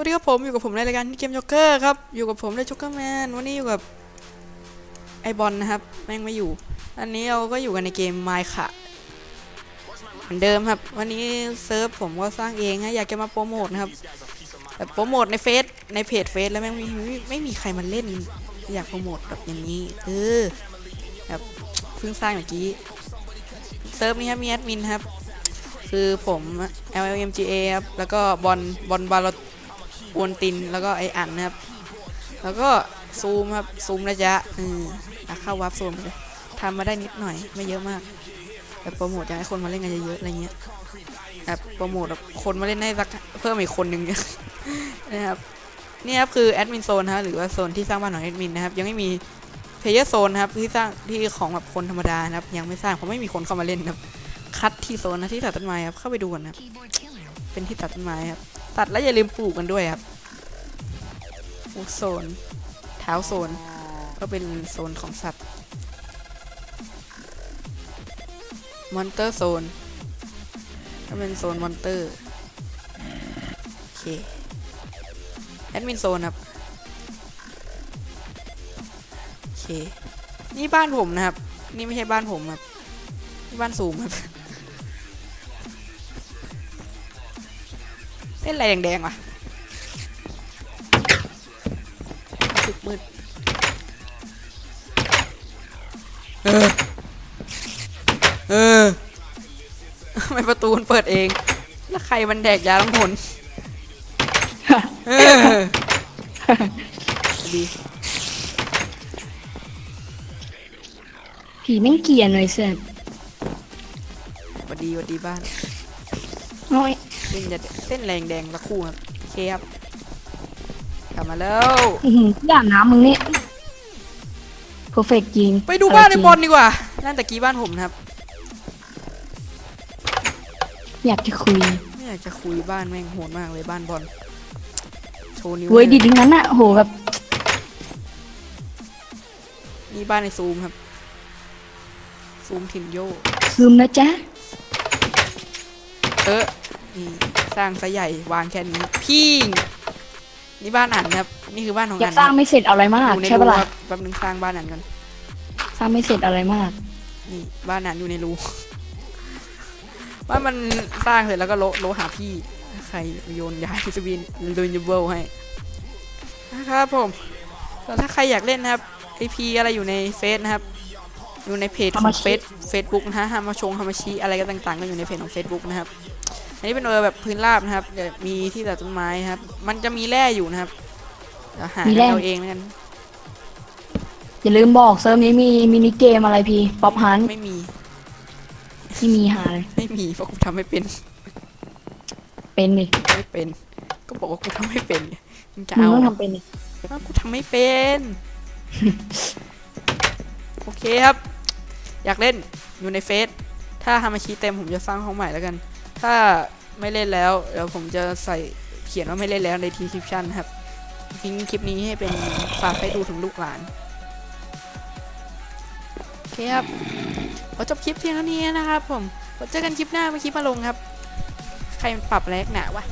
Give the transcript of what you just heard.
วัสดีครับผมอยู่กับผมในรายการเกมจ็อกเกอร์ครับอยู่กับผมในจ็อกเกอร์แมนวันนี้อยู่กับไอบอลนะครับแม่งไม่อยู่ อันนี้เราก็อยู่กันในเกมไมค์ค่ะเหมือนเดิมครับ วันนี้เซิร์ฟผมก็สร้างเองฮะอยากจะมาโปรโมทนะครับแต่โปรโมทในเฟซในเพจเฟซแล้วแม่งไม่ไม่ไม่มีใครมาเล่น อยากโปรโมทแบบอย่างนี้เออแบบเพิ่งสร้างเมื่อกี้เซิร์ฟนี้ครับมีแอดมินครับ คือผม LLMGA ครับแล้วก็บอลบอลบาล อวนตินแล้วก็ไออันนะครับ แล้วก็ซูมครับซูมระยะอืมอะเข้าวับซูมเลยทำมาได้นิดหน่อยไม่เยอะมากแต่โปรโมทอยากให้คนมาเล่นกันเยอะๆอะไรเงี้ยแบบโปรโมทแบบคนมาเล่นให้สักเพิ่มอีกคนหนึ่งนะครับนี่ครับคือแอดมินโซนฮะหรือว่าโซนที่สร้างบ้านของแอดมินนะครับ ยังไม่มีเพลเยอร์โซนครับที่สร้างที่ของแบบคนธรรมดานะครับ ยังไม่สร้างเพราะไม่มีคนเข้ามาเล่นครับ คัดที่โซนนะที่ตัดต้นไม้ครับเข้าไปดูกันนะครับเป็นที่ตัดต้นไม้ครับ ตัดแล้วอย่าลืมปลูกกันด้วยครับฟูดโซนเท้าโซน ก็เป็นโซนของสัตว์มอนเตอร์โซนก็เป็นโซนมอนเตอร์โอเคแอดมินโซนครับโอเคนี่บ้านผมนะครับ นี่ไม่ใช่บ้านผมครับนี่บ้านสูงครับ ล่นอะไรแดงๆวะสึกมืดเออเออทำไมประตูมันเปิดเอง แล้วใครมันแดกยาลังผลเออดีผีแม่งเกลียนเลยเสียหวัดดีหวัดดีบ้านโอ้ย เล่นจะเต้นแรงแดงละคู่ครับโอเคครับกลับมาแล้วอื้อหือด่านน้ำมึงนี่เพอร์เฟกจริงไปดูบ้านในเจริงบอลดีกว่านั่นตะกี้บ้านผมนะครับ อยากจะคุยไม่อยากจะคุยบ้านแม่งโหดมากเลยบ้านบอลโชว์นิ้วเว้ยให้ดีทั้งนั้นอะโหแบบนี่บ้านในซูมครับ ซูมถิ่นโย ซึมนะจ๊ะเออ นี่สร้างซะใหญ่วางแค่นี้พี่งนี่บ้านอันครับ นี่คือบ้านของอยาอักนสร้างไม่เสร็จเอาอะไรมาก อยู่ในใช่รูปะล่ะครับแป๊บนึงสร้างบ้านอันกันสร้างไม่เสร็จอะไรมาก นี่บ้านอันอยู่ในรู บ้านมันสร้างเสร็จแล้วก็โละโละหาพี่ ใครโยนย้ายสวินโดนยูเบิลให้นะครับผมแล้วถ้าใครอยากเล่นนะครับไอพีอะไรอยู่ในเฟซนะครับ อยู่ในเพจของ Hamachi เฟซเฟซบุ๊กนะฮะฮามาชงฮามาชิอะไรก็ต่างๆ ก็อยู่ในเพจของ Facebook นะครับ อันนี้เป็นเออแบบพื้นราบนะครับเดี๋ยวมีที่ตัดต้นไม้ครับ มันจะมีแร่อยู่นะครับเดี๋ยวหามีกันแร่ เอาเองแล้วกันอย่าลืมบอกเซิร์ฟนี้มีมินิเกมอะไรพี่ป๊อปฮันไม่มีที่มีหาเลยไม่มีเพราะกูทำไม่เป็นเป็นดิไม่เป็น ก็บอกว่ากูทำไม่เป็นไงมึงจะมึงเอาต้องเหรอทำเป็นดิอ้าวกูทำไม่เป็น โอเคครับ อยากเล่นอยู่ในเฟซถ้าฮามาชิเต็มผมจะสร้างห้องใหม่แล้วกัน ถ้าไม่เล่นแล้ว เดี๋ยวผมจะใส่เขียนว่าไม่เล่นแล้วในทีคลิปชันครับทิ้งคลิปนี้ให้เป็นฝากให้ดูถึงลูกหลานโอเคครับขอจบคลิปเพียงเท่านี้นะครับผมเจอกันคลิปหน้าเมื่อคลิปมาลงครับ ใครมันปรับอะไรนักหนาวะ